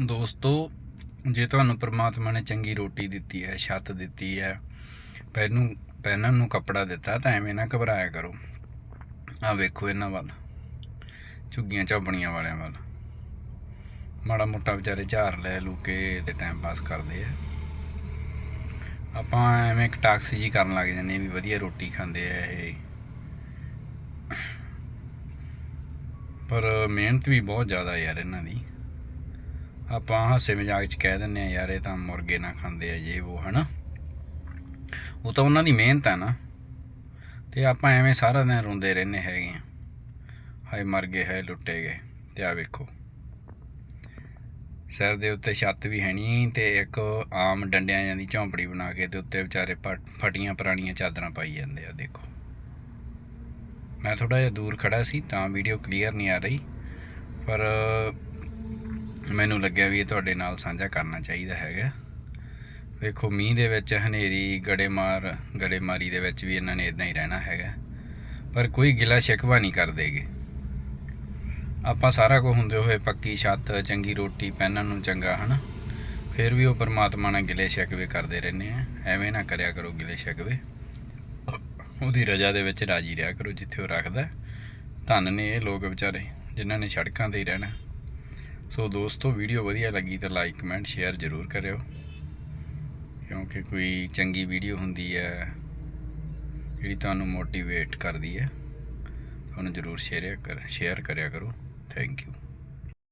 ਦੋਸਤੋ, ਜੇ ਤੁਹਾਨੂੰ ਪ੍ਰਮਾਤਮਾ ਨੇ ਚੰਗੀ ਰੋਟੀ ਦਿੱਤੀ ਹੈ, ਛੱਤ ਦਿੱਤੀ ਹੈ, ਪਹਿਨੂੰ, ਪਹਿਨਣ ਨੂੰ ਕੱਪੜਾ ਦਿੱਤਾ, ਤਾਂ ਐਵੇਂ ਨਾ ਘਬਰਾਇਆ ਕਰੋ। ਆ ਵੇਖੋ ਇਹਨਾਂ ਵੱਲ, ਝੁੱਗੀਆਂ ਝੋਪੜੀਆਂ ਵਾਲਿਆਂ ਵੱਲ। ਮਾੜਾ ਮੋਟਾ ਵਿਚਾਰੇ ਝਾਰ ਲੈ ਲੂ ਕੇ ਤੇ ਟਾਈਮ ਪਾਸ ਕਰਦੇ ਆ। ਆਪਾਂ ਐਵੇਂ ਇੱਕ ਟਾਕਸੀ ਜੀ ਕਰਨ ਲੱਗ ਜਾਂਦੇ ਵੀ ਵਧੀਆ ਰੋਟੀ ਖਾਂਦੇ ਆ ਇਹ। ਪਰ ਮਿਹਨਤ ਵੀ ਬਹੁਤ ਜ਼ਿਆਦਾ ਯਾਰ ਇਹਨਾਂ ਦੀ। ਆਪਾਂ ਹਾਸੇ ਮਜ਼ਾਕ ਚ ਕਹਿ ਦਿੰਨੇ ਆ, ਯਾਰ ਇਹ ਤਾਂ ਮੁਰਗੇ ਨਾ ਖਾਂਦੇ ਆ ਇਹ ਉਹ, ਹਨਾ? ਉਹ ਤਾਂ ਉਹਨਾਂ ਦੀ ਮਿਹਨਤ ਆ ਨਾ। ਤੇ ਆਪਾਂ ਐਵੇਂ ਸਾਰਾ ਦਿਨ ਰੋਂਦੇ ਰਹਿੰਦੇ ਹੈਗੇ ਆ। ਹਾਏ, ਮਰ ਗਏ ਹੈ ਲੁੱਟੇ ਗਏ। ਤੇ ਆ ਵੇਖੋ। ਸਿਰ ਦੇ ਉੱਤੇ ਛੱਤ ਵੀ ਹੈ ਨਹੀਂ ਤੇ ਇੱਕ ਆਮ ਡੰਡਿਆਂ ਜਾਂਦੀ ਝੌਂਪੜੀ ਬਣਾ ਕੇ ਤੇ ਉੱਤੇ ਵਿਚਾਰੇ ਫਟੀਆਂ ਪੁਰਾਣੀਆਂ ਚਾਦਰਾਂ ਪਾਈ ਜਾਂਦੇ ਆ, ਦੇਖੋ। ਮੈਂ ਥੋੜਾ ਜਿਹਾ ਦੂਰ ਖੜਾ ਸੀ, ਤਾਂ ਵੀਡੀਓ ਕਲੀਅਰ ਨਹੀਂ ਆ ਰਹੀ। ਪਰ ਮੈਨੂੰ ਲੱਗਿਆ ਵੀ ਇਹ ਤੁਹਾਡੇ ਨਾਲ ਸਾਂਝਾ ਕਰਨਾ ਚਾਹੀਦਾ ਹੈਗਾ। ਵੇਖੋ, ਮੀਂਹ ਦੇ ਵਿੱਚ ਹਨੇਰੀ, ਗੜੇਮਾਰ, ਗੜੇਮਾਰੀ ਦੇ ਵਿੱਚ ਵੀ ਇਹਨਾਂ ਨੇ ਇਦਾਂ ਹੀ ਰਹਿਣਾ ਹੈਗਾ। ਪਰ ਕੋਈ ਗਿਲਾ ਸ਼ਿਕਵਾ ਨਹੀਂ ਕਰਦੇਗੇ। ਆਪਾਂ ਸਾਰਾ ਕੁਝ ਹੁੰਦੇ ਹੋਏ ਪੱਕੀ ਛੱਤ, ਚੰਗੀ ਰੋਟੀ, ਪਹਿਨਣ ਨੂੰ ਚੰਗਾ, ਹਨਾ? ਫਿਰ ਵੀ ਉਹ ਪਰਮਾਤਮਾ ਨਾਲ ਗਿਲੇ ਸ਼ਿਕਵੇ ਕਰਦੇ ਰਹਿੰਦੇ ਆ। ਐਵੇਂ ਨਾ ਕਰਿਆ ਕਰੋ ਗਿਲੇ ਸ਼ਿਕਵੇ। ਉਹਦੀ ਰਜਾ ਦੇ ਵਿੱਚ ਰਾਜੀ ਰਿਹਾ ਕਰੋ ਜਿੱਥੇ ਉਹ ਰੱਖਦਾ। ਧੰਨ ਨੇ ਇਹ ਲੋਕ ਵਿਚਾਰੇ, ਜਿਨ੍ਹਾਂ ਨੇ ਸੜਕਾਂ ਤੇ ਹੀ ਰਹਿਣਾ। ਸੋ ਦੋਸਤੋ ਵੀਡੀਓ ਵਧੀਆ ਲੱਗੀ ਤਾਂ ਲਾਈਕ ਕਮੈਂਟ ਸ਼ੇਅਰ ਜ਼ਰੂਰ ਕਰਿਓ। ਕਿਉਂਕਿ ਕੋਈ ਚੰਗੀ ਵੀਡੀਓ ਹੁੰਦੀ ਹੈ, ਜਿਹੜੀ ਤੁਹਾਨੂੰ ਮੋਟੀਵੇਟ ਕਰਦੀ ਹੈ ਤੁਹਾਨੂੰ ਜ਼ਰੂਰ ਸ਼ੇਅਰ ਕਰ ਸ਼ੇਅਰ ਕਰਿਆ ਕਰੋ। Thank you